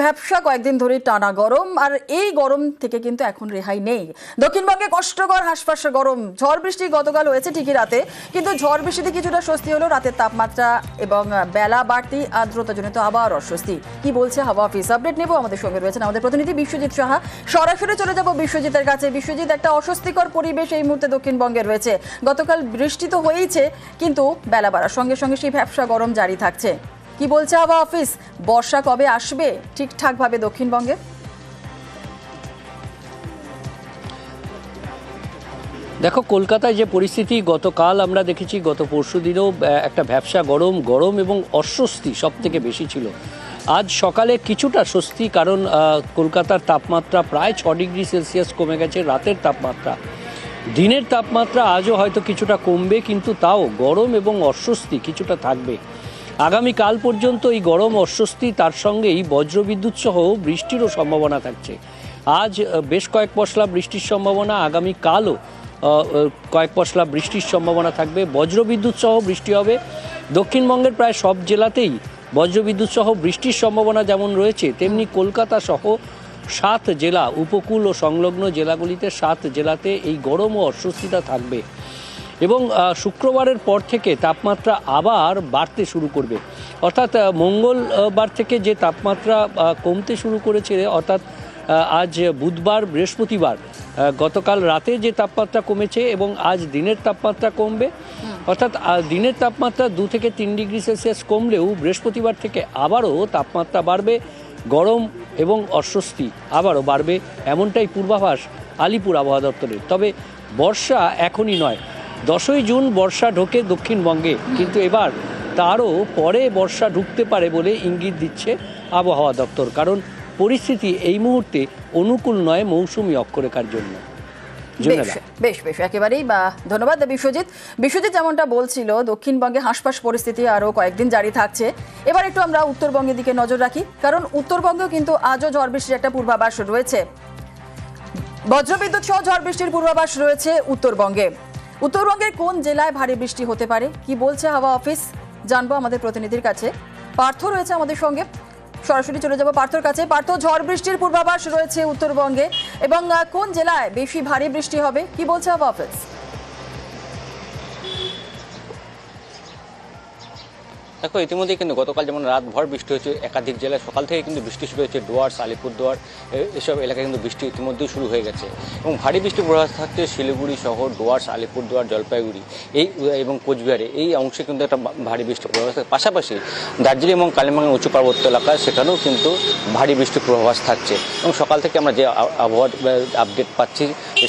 ব্যবসা কয়েকদিন ধরে টানা গরম, আর এই গরম থেকে কিন্তু এখন রেহাই নেই। দক্ষিণবঙ্গে কষ্টকর হাসপাসে গরম, ঝড় বৃষ্টি গতকাল হয়েছে ঠিকই রাতে, কিন্তু ঝড় বৃষ্টিতে কিছুটা স্বস্তি হলো রাতের তাপমাত্রা এবং বেলা বাড়তি আর্দ্রতাজনিত আবার অস্বস্তি। কি বলছে হাওয়া অফিস? আপডেট নেব, আমাদের সঙ্গে রয়েছেন আমাদের প্রতিনিধি বিশ্বজিৎ সাহা। সরাসরি চলে যাব বিশ্বজিতের কাছে। বিশ্বজিৎ, একটা অস্বস্তিকর পরিবেশ এই মুহূর্তে দক্ষিণবঙ্গে রয়েছে। গতকাল বৃষ্টি তো হয়েইছে, কিন্তু বেলা বাড়ার সঙ্গে সঙ্গে সেই ব্যবসা গরম জারি থাকছে। কি বলছে আবহাওয়া অফিস? বর্ষা কবে আসবে? ঠিকঠাকভাবে দক্ষিণবঙ্গে? দেখো, কলকাতায় যে পরিস্থিতি, গতকাল আমরা দেখেছি, গত পরশু দিনেও একটা ব্যবসা গরম গরম এবং অস্বস্তি সব থেকে বেশি ছিল। আজ সকালে কিছুটা স্বস্তি, কারণ কলকাতার তাপমাত্রা প্রায় ছ ডিগ্রি সেলসিয়াস কমে গেছে, রাতের তাপমাত্রা। দিনের তাপমাত্রা আজও হয়তো কিছুটা কমবে, কিন্তু তাও গরম এবং অস্বস্তি কিছুটা থাকবে। আগামীকাল পর্যন্ত এই গরম অস্বস্তি তার সঙ্গেই বজ্রবিদ্যুৎ সহ বৃষ্টিরও সম্ভাবনা থাকছে। আজ বেশ কয়েক পশলা বৃষ্টির সম্ভাবনা আগামীকালও কয়েক পশলা বৃষ্টির সম্ভাবনা থাকবে। বজ্রবিদ্যুৎ সহ বৃষ্টি হবে। দক্ষিণবঙ্গের প্রায় সব জেলাতেই বজ্রবিদ্যুৎ সহ বৃষ্টির সম্ভাবনা যেমন রয়েছে, তেমনি কলকাতা সহ সাত জেলা, উপকূল ও সংলগ্ন জেলাগুলিতে সাত জেলাতে এই গরম ও অস্বস্তিটা থাকবে। এবং শুক্রবারের পর থেকে তাপমাত্রা আবার বাড়তে শুরু করবে। অর্থাৎ মঙ্গলবার থেকে যে তাপমাত্রা কমতে শুরু করেছে অর্থাৎ আজ বুধবার বৃহস্পতিবার গতকাল রাতে যে তাপমাত্রা কমেছে এবং আজ দিনের তাপমাত্রা কমবে। অর্থাৎ দিনের তাপমাত্রা দু থেকে তিন ডিগ্রি সেলসিয়াস কমলেও বৃহস্পতিবার থেকে আবারও তাপমাত্রা বাড়বে। গরম এবং অস্বস্তি আবারও বাড়বে এমনটাই পূর্বাভাস আলিপুর আবহাওয়া দপ্তরের। তবে বর্ষা এখনই নয় দশই জুন বর্ষা ঢোকে দক্ষিণবঙ্গে, কিন্তু এবার তারও পরে বর্ষা ঢুকতে পারে বলে ইঙ্গিত দিচ্ছে আবহাওয়া দপ্তর, কারণ পরিস্থিতি এই মুহূর্তে অনুকূল নয় মৌসুমি অক্ষরেখার জন্য। বেশ বেশ একেবারেই, বা ধন্যবাদ বিশ্বজিৎ বিশ্বজিৎ যেমনটা বলছিল, দক্ষিণবঙ্গে হাঁসফাঁস পরিস্থিতি আরও কয়েকদিন জারি থাকছে। এবার একটু আমরা উত্তরবঙ্গের দিকে নজর রাখি, কারণ উত্তরবঙ্গেও কিন্তু আজও ঝড় বৃষ্টির একটা পূর্বাভাস রয়েছে। বজ্রবিদ্যুৎ সহ ঝড় বৃষ্টির পূর্বাভাস রয়েছে উত্তরবঙ্গে। উত্তরবঙ্গের কোন জেলায় ভারী বৃষ্টি হতে পারে? কি বলছে হাওয়া অফিস? জানব আমাদের প্রতিনিধির কাছে। পার্থ রয়েছে আমাদের সঙ্গে। সরাসরি চলে যাব পার্থর কাছে। পার্থ, ঝড় বৃষ্টির পূর্বাভাস রয়েছে উত্তরবঙ্গে। এবং কোন জেলায় বেশি ভারী বৃষ্টি হবে? কি বলছে হাওয়া অফিস? দেখো ইতিমধ্যে কিন্তু গতকাল যেমন রাত ভর বৃষ্টি হয়েছে, একাধিক জেলায় সকাল থেকে কিন্তু বৃষ্টি শুরু হয়েছে ডুয়ার্স আলিপুরদুয়ার এসব এলাকায় কিন্তু বৃষ্টি ইতিমধ্যেই শুরু হয়ে গেছে। এবং ভারী বৃষ্টির প্রভাব থাকছে শিলিগুড়ি শহর ডুয়ার্স আলিপুরদুয়ার জলপাইগুড়ি, এই, এবং কোচবিহারে এই অংশে কিন্তু একটা ভারী বৃষ্টির প্রভাব থাকছে পাশাপাশি দার্জিলিং এবং কালিম্পংয়ের উঁচু পার্বত্য এলাকায় সেখানেও কিন্তু ভারী বৃষ্টির পূর্বাভাস থাকছে। এবং সকাল থেকে আমরা যে আবহাওয়ার আপডেট পাচ্ছি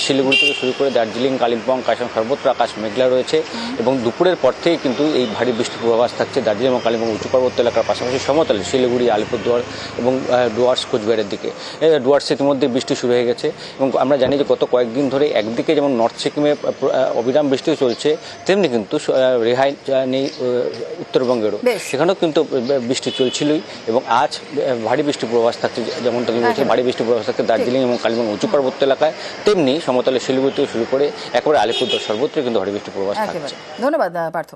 শিলিগুড়ি থেকে শুরু করে দার্জিলিং, কালিম্পং, কাশিম, সর্বত্র আকাশ মেঘলা রয়েছে। এবং দুপুরের পর থেকে কিন্তু এই ভারী বৃষ্টির পূর্বাভাস থাকছে দার্জিলিং এবং কালিম্পং উঁচু পার্বত্য এলাকার পাশাপাশি সমতলে শিলিগুড়ি আলিপুরদুয়ার এবং ডুয়ার্স কোচবিহারের দিকে। ডুয়ার্সে ইতিমধ্যে বৃষ্টি শুরু হয়ে গেছে এবং আমরা জানি যে গত কয়েকদিন ধরে একদিকে যেমন নর্থ সিকিমে অবিরাম বৃষ্টি চলছে তেমনি কিন্তু রেহাই নেই উত্তরবঙ্গেরও। সেখানেও কিন্তু বৃষ্টি চলছিলই এবং আজ ভারী বৃষ্টির পূর্বাভাস থাকছে যেমন তুমি বলছো ভারী বৃষ্টি পূর্বাভাস থাকছে দার্জিলিং এবং কালিম্পং উঁচু পার্বত্য এলাকায় তেমনি সমতলে শিলিগুড়ি থেকে শুরু করে একেবারে আলিপুরদুয়ার সর্বত্র কিন্তু ভারী বৃষ্টি পূর্বাভাস থাকছে। ধন্যবাদ পার্থ।